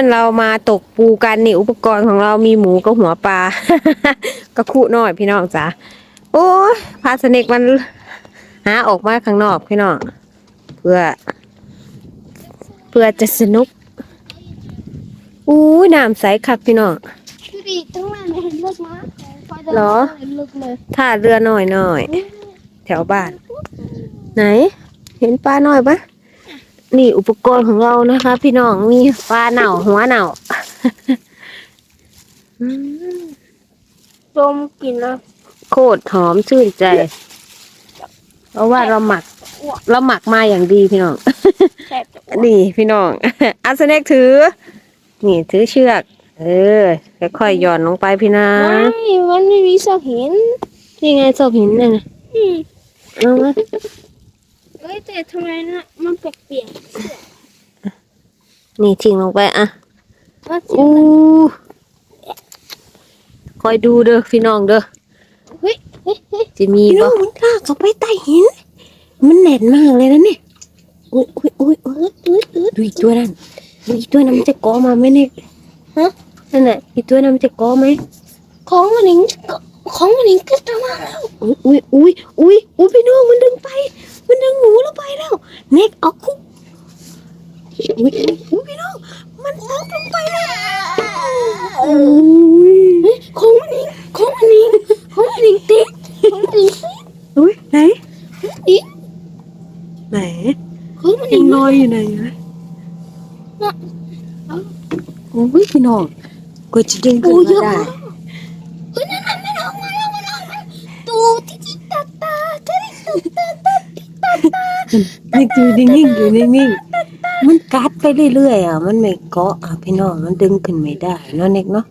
นเรามาตกปูกันนี่อุปกรณ์ของเรามีหมูกับหัวปลา กระคุน้อยพี่น้องจ้ะโอ้ยพาสเนกมันหาออกมาข้างนอกพี่น้องเพื่อ เพื่อจะสนุกอู้ยน้ำใสคักพี่น้องดูดิทั้งวันเห็นลึกนะพอจะเหรอเห็นลึกเลยท่าเรือหน่อยหน่อยแถวบ้าน ไหน เห็นปลาหน่อยปะ นี่อุปกรณ์ของเรานะคะ พี่น้องมีปลาเหน่าหัวเหน่าอืมจมกินแล้วโคตรหอมชื่นใจ เพราะว่าเราหมัก เราหมักมาอย่างดีพี่น้องแสบจะอ้วกนี่พี่น้อง อันสเนกถือ นี่ถือเชือก เออค่อยๆหย่อนลงไปพี่นะไม่มันไม่มีเสาหินนี่ไงศพหินเนี่ยนะอืมเอามา เอ้ยแต่ทำไมนะมันเปียกนี่ทิ้งลงไปอะๆว่าอู้คอยดูเด้อพี่น้องเด้อเฮ้ยเฮ้ยเฮ้ยจะมีพี่น้บ่องมันลากเขาไปใต้หินมันแน่นมากเลยนะเนี่ยอุ้ยอุ้ยอุ้ยอุ้ยอุ้ยอุ้ยดูอีกตัวนั่นดูอีกตัวนั้นมันจะเกอมาไหมเนี่ยฮะนั่นน่ะอีกตัวนั้นมันจะเกอไหมของมันนิงของมันนิงก็จะมาแล้วอุ้ยอุ้ยอุ้ยอุ้ยอุ้ยพี่น้องมันดึงไป มันดึงหนูเราไปแล้ว เน็กเอาคุกอุ้ยอุ้ยอุ้ยพี่น้อง มันตกลงไปแล้วอุ้ยเฮ้ยของมันนิงของมันนิงของมันนิงติดของมันนิงติดอุ้ยไหนอีกไหนของมันยันิงงลอยอยู่ไหนนะน่ะโอ้ยพี่น้องกูจะดึงขึ้นมาได้ มันอยู่นิ่งๆอยู่นิ่งๆมันกัดไปเรื่อยๆอะ มันไม่เกาะอะพี่น้องมันดึงขึ้นไม่ได้เนาะเน็กเนาะ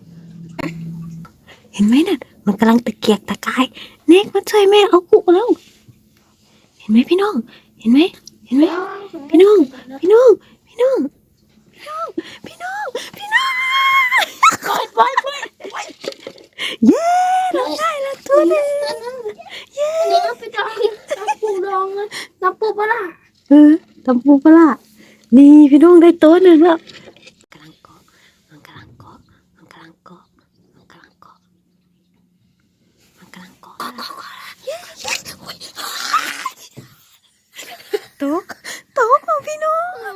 เห็นไหมน่ะ มันกำลังตะเกียกตะกายเน็กมาช่วยแม่เอากุแล้ว เห็นไหมพี่น้อง เห็นไหมเห็นไหมพี่น้อง พี่น้อง พี่น้อง พี่น้อง พี่น้องพี่น้องปล่อยปล่อยปล่อยปล่อยเย้เราได้แล้วตัวหนึงเย้ เดี๋ยวไปดองน้ำปูดองนะน้ำปูปลาร้าเออทำปูปลาร้านี่พี่น้องได้ตัวหนึ่งแล้วกำลังเกาะมันกำลังเกาะมันกำลังเกาะมันกำลังเกาะมันกำลังเกาะโต๊ะโต๊ะของพี่น้อง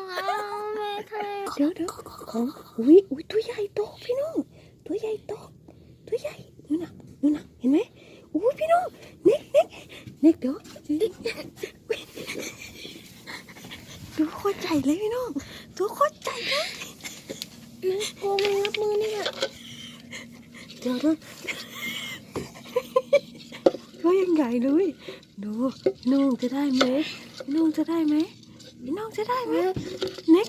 แม่ทำไมเดี๋ยวเดี๋ยวของอุ้ยอุ้ยตัวใหญ่โต๊ะพี่น้องตัวใหญ่โต๊ะตัวใหญ่นู่นน่ะนู่นน่ะเห็นไหมอุ้ยพี่น้องเน็กเน็กเน็กเดี๋ยวดูโคตรใหญ่เลยพี่น้องตัวโคตรใหญ่เลย โกงงับมือนี่แหละ เดี๋ยวนะตัวยังใหญ่เลยดูพี่น้องจะได้ไหมพี่น้องจะได้ไหมพี่น้องจะได้ไหมเน็ก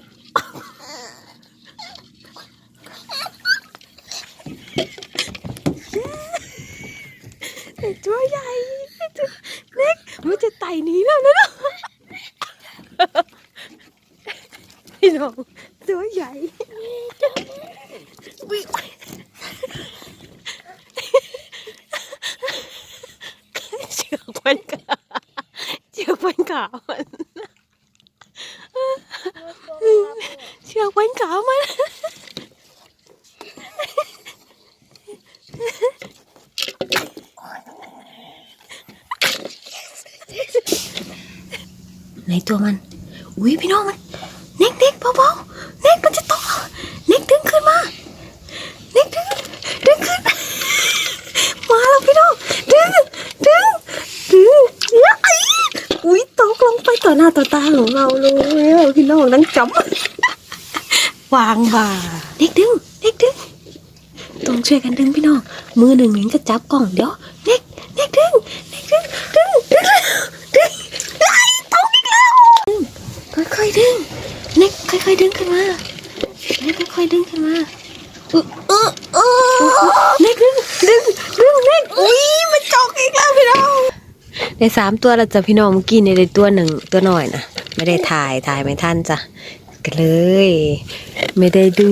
ไอ้ตัวใหญ่ไอ้ตัวเน็กมันจะไต่หนีแล้วนะพี่น้องตัวใหญ่อุ๊ย เชือกพันขาเชือกพันขามันเชือกพันขามันในตัวมัน อุ้ยพี่น้องมัน เน็กเน็กเบาๆเน็กมันจะตกเน็กดึงขึ้นมาเน็กดึงดึงขึ้น มาแล้วพี่น้องดึงดึงดึงเยอะอีอุ้ยตกลงไปต่ อหน้าต่อตาของเราเลยพี่น้องนั่งจำวางบ่าเด็กดึงเด็กดึงต้องช่วยกันดึงพี่น้องมือหนึ่งหนึ่งจะจับกล่องเดี๋ยว ได้สามตัวเราจะพี่น้องกินในตัวหนึ่งตัวหน่อยนะไม่ได้ถ่ายถ่ายไม่ท่านจ้ะกันเลย ไม่ได้ดู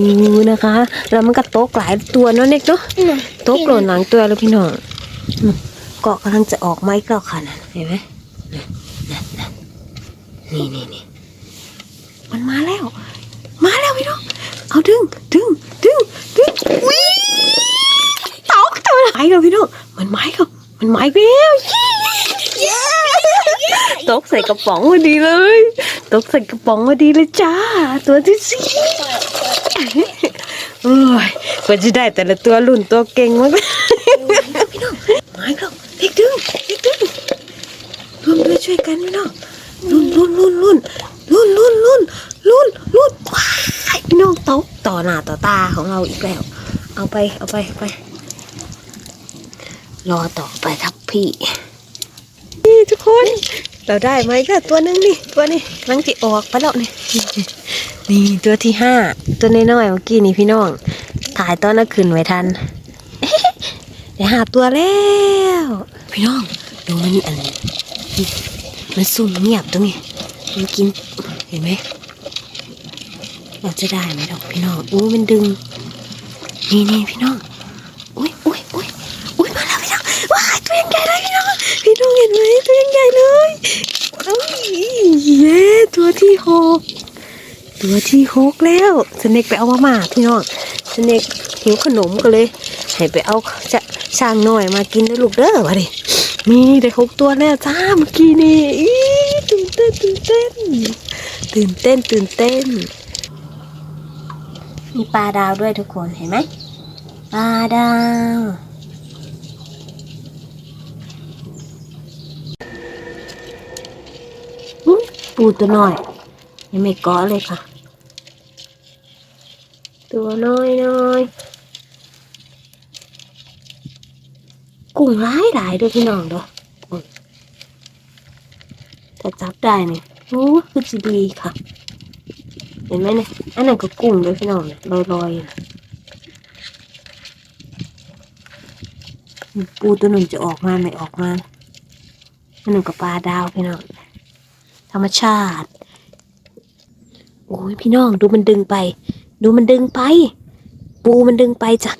นะคะ แล้วมันก็ต๊กหลายตัวเนาะเน็กเนาะโต๊กหล่นหลังตัวแล้วพี่น้องเกาะกำลังจะออกไม้เกาะค่ะนะเห็นไหมนี่นี่นี่มันมาแล้ว มาแล้วพี่น้องเอาดึงดึงดึงดึงวิ่งตกตัวไหนเราพี่น้องมันไม้เขามันไม้แล้ว ตกใส่กระป๋องพอดีเลย ตกใส่กระป๋องพอดีเลยจ้า ตัวที่สี่โอ้ยกว่าจะได้แต่ละตัวรุ่นตัวเก่งมากพี่น้องไม้แล้วเด็กดึงเด็กดึงร่วมด้วยช่วยกันพี่น้องรุ่นรุ่นรุ่นรุ่นรุ่นรุ่นรุ่นรุ่นรุ่นว้ายพี่น้องตกต่อหน้าต่อตาของเราอีกแล้ว เอาไปเอาไปเอาไป รอต่อไปครับพี่ นี่ทุกคน เราได้ไหมก็ตัวนึงนี่ตัวนี้ลังจะออกไปแล้วนี่นี่ตัวที่ห้าตัวน้อยๆเมื่อกี้นี่พี่น้อง ถ่ายตอนนั้นคืนไว้ทันได้หาตัวแล้ว พี่น้องดูมันอันนี้มันซุ่มเงียบตรงนี้มันกินเห็นไหมเราจะได้ไหมดอกพี่น้องอู้มันดึง นี่นี่พี่น้องอุ้ยอุ้ยอุ้ยอุ้ยมาแล้วพี่น้องว้าตัวยังใหญ่เลยพี่น้องพี่น้องเห็นไหมตัว ใหญ่เลยอุ้ยเย้ตัวที่หกตัวที่หกแล้วสเน็กไปเอามามาพี่น้องสเน็กหิวขนมก็เลย ให้ไปเอาจะช่างหน่อยมากินด้วยลูกเด้อวะดิมีได้หกตัวแล้วจ้าเมื่อกี้นี่ตื่นเต้นตื่นเต้น ตื่นเต้นตื่นเต้น มีปลาดาวด้วยทุกคนเห็นไหมปลาดาวอุ๊ย ปูตัวน้อย ยังไม่เกาะเลยค่ะ ตัวน้อยน้อยกุ้งร้ายหลายด้วยพี่น้องเด้ออุ๊ยถ้าจับได้เนี่ยโอ้คือจะดีค่ะ เห็นไหมเนี่ยอันนั้นก็กุ้งด้วยพี่น้องเนี่ยลอยๆอยู่ปูตัวหนึ่งจะออกมาไม่ออกมาตัวหนึ่งกับปลาดาวพี่น้อง ธรรมชาติ โอ้ยพี่น้องดูมันดึงไป ดูมันดึงไป ปูมันดึงไปจ้ะ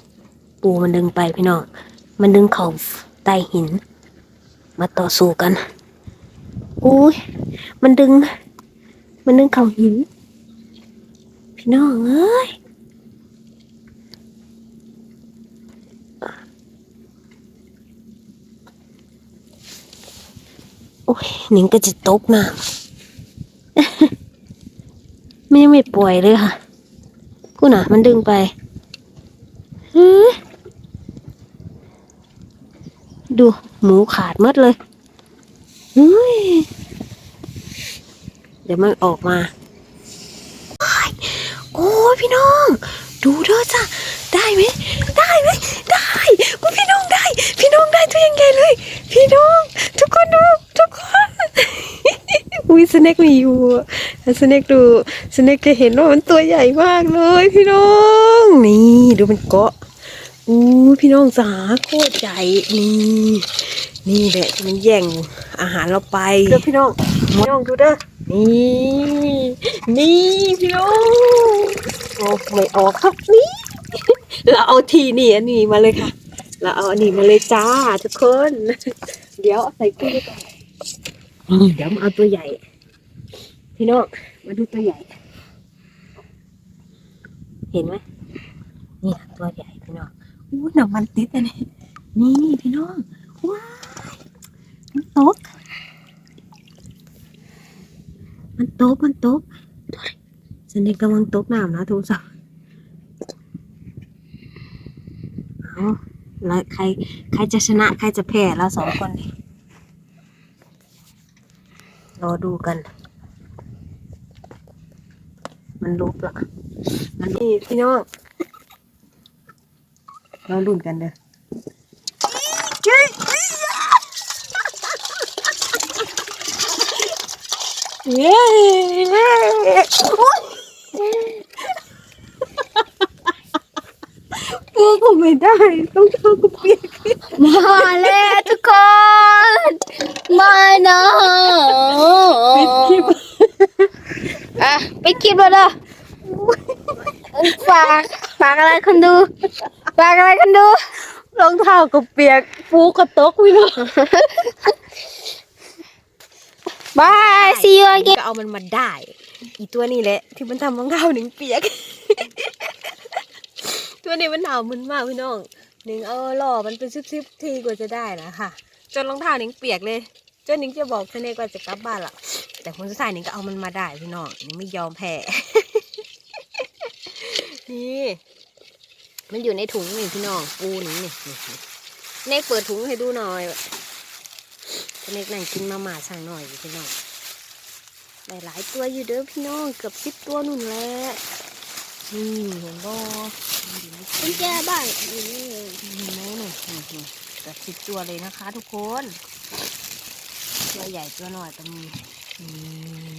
ปูมันดึงไปพี่น้อง มันดึงเขาใต้หิน มาต่อสู้กันโอ้ยมันดึง มันดึงเขาหิน พี่น้องเอ้ยโอ้ยหนิงก็จะตกน้ำ ไม่ยังไม่ปล่อยเลยค่ะกูน่ะ มันดึงไปเฮ้ดูหมูขาดมดเลยเฮ้เดี๋ยวมันออกมาโอ้พี่น้อง ดูเด้อจ้ะได้ไหมได้ไหมได้อุ๊ยพี่น้องได้พี่น้องได้ตัวยังไงเลย พี่น้อง ทุกคนดู ทุกคน อุ้ย สเน็กมีอยู่ถ้าสเน็กดูสเน็กจะเห็นว่ามันตัวใหญ่มากเลย พี่น้องนี่ดูมันเกาะอู้พี่น้องจ๋าโคตรใหญ่นี่นี่แหละมันแย่งอาหารเราไปเด้อพี่น้องพี่น้องดูเด้อนี่นี่พี่น้องโอ้ไม่ออกครับนี่เราเอาทีนี่อันนี้มาเลยค่ะ เราเอาอันนี้มาเลยจ้าทุกคน เดี๋ยวเอาใส่กุ้งไปก่อนอืมเดี๋ยวมาเอาตัวใหญ่ พี่น้องมาดูตัวใหญ่ เห็นไหมนี่ตัวใหญ่พี่น้องอู้หนังมันติดอันนี้นี่พี่น้องว้ายมันตก มันตกมันตกฉันเด็กกำลังตกน้ำนะทุกสาวเอาแล้วใคร ใครจะชนะ ใครจะแพ้เราสองคนรอดูกัน มันลุกละมันนี่พี่น้อง เราลุ้นกันเด้อเฮ้ยเย้กูก็ไม่ได้ ต้องเท่ากับเปียกมาแล้วทุกคน มาเนาะปิดคลิป อะไปคลิปแล้วเด้อฝากฝากอะไรคนดูฝากอะไรคนดูรองเท้าก็เปียกปูก็ตกพี่น้องบาย see you again ก็เอามันมาได้ อีตัวนี้แหละ ที่มันทำรองเท้าหนึ่งเปียก ตัวนี้มันหนาวมึนมากพี่น้องหนิงเอาหล่อมันเป็นซิบๆทีกว่าจะได้นะค่ะ จนรองเท้าหนิงเปียกเลยจนหนิงจะบอกเสน่ห์ว่าจะกลับบ้านละ แต่คนสุดท้ายหนิงก็เอามันมาได้พี่น้องนิงไม่ยอมแพ้นี่มันอยู่ในถุงนี่พี่น้องปูนี่นี่นี่เนกเปิดถุงให้ดูหน่อยเนกนั่งกินมาม่าสั่งหน่อยพี่น้องได้หลายตัวอยู่เด้อพี่น้องเกือบสิบตัวนุ่นแหละนี่เห็นบ่มันอยู่ในถุกุงญแจบ้านอยู่นี่เลยเห็นไหมหนูเกือบสิบตัวเลยนะคะ ทุกคนตัวใหญ่ตัวหน้อยก็มี นี่